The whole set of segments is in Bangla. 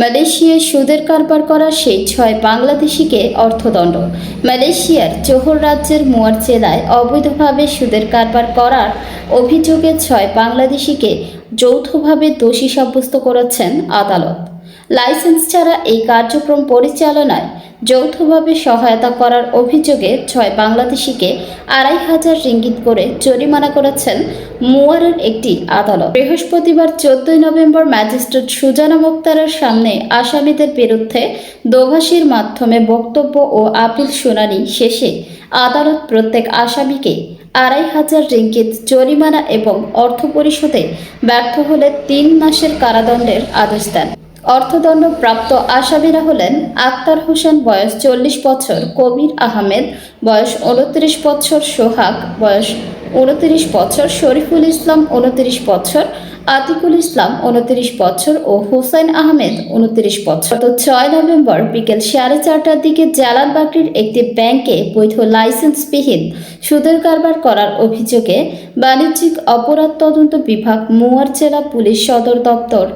মালয়েশিয়ায় সুদের কারবার করা সেই ছয় বাংলাদেশিকে অর্থদণ্ড। মালয়েশিয়ার জোহর রাজ্যের মুয়ার জেলায় অবৈধভাবে সুদের কারবার করার অভিযোগে ছয় বাংলাদেশিকে যৌথভাবে দোষী সাব্যস্ত করেছেন আদালত। লাইসেন্স ছাড়া এই কার্যক্রম পরিচালনায় যৌথভাবে সহায়তা করার অভিযোগে ছয় বাংলাদেশিকে আড়াই হাজার রিঙ্গিত করে জরিমানা করেছেন মুয়ারের একটি আদালত। বৃহস্পতিবার চোদ্দই নভেম্বর ম্যাজিস্ট্রেট সুজানা মোক্তারের সামনে আসামিদের বিরুদ্ধে দোভাষীর মাধ্যমে বক্তব্য ও আপিল শুনানি শেষে আদালত প্রত্যেক আসামিকে আড়াই হাজার রিঙ্গিত জরিমানা এবং অর্থ পরিশোধে ব্যর্থ হলে তিন মাসের কারাদণ্ডের আদেশ দেন। অর্থদণ্ড প্রাপ্ত আসামিরা হলেন আক্তার হোসেন, বয়স চল্লিশ বছর, কবির আহমেদ, বয়স উনত্রিশ বছর, সোহাগ, বয়স উনত্রিশ বছর, শরীফুল ইসলাম, উনত্রিশ বছর আতিকুল ইসলাম উনত্রিশ বছর ও হুসাইন আহমেদ উনত্রিশ বছর। গত ছয় নভেম্বর বিকেল সাড়ে চারটার দিকে জালালবাগড়ির একটি ব্যাংকে বৈধ লাইসেন্সবিহীন সুদের কারবার করার অভিযোগে বাণিজ্যিক অপরাধ তদন্ত বিভাগ মুয়ার জেলা পুলিশ সদর দপ্তর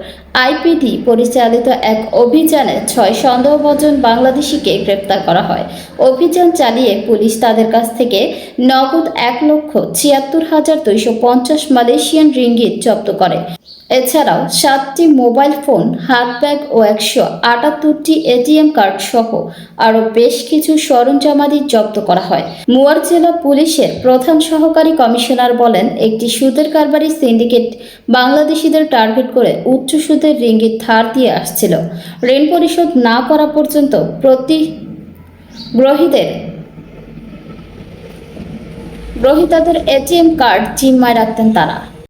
আইপিডি পরিচালিত এক অভিযানে ছয় সন্দেহভাজন বাংলাদেশিকে গ্রেপ্তার করা হয়। অভিযান চালিয়ে পুলিশ তাদের কাছ থেকে নগদ এক লক্ষ ছিয়াত্তর হাজার দুইশো পঞ্চাশ মালয়েশিয়ান রিঙ্গিত জব্দ করে। এছাড়াও সাতটি মোবাইল ফোন হাত ব্যাগ ও একশো আটাত্তরটি এটিএম কার্ড সহ আরও বেশ কিছু সরঞ্জামাদি জব্দ করা হয়। মুয়ার জেলা পুলিশের প্রধান সহকারী কমিশনার বলেন, একটি সুদের কারবারি সিন্ডিকেট বাংলাদেশিদের টার্গেট করে উচ্চ সুদের রিঙ্গিত ধার দিয়ে আসছিল। ঋণ পরিশোধ না করা পর্যন্ত প্রতি গ্রহীদের গ্রহীতাদের এটিএম কার্ড জিম্মায় রাখতেন তারা।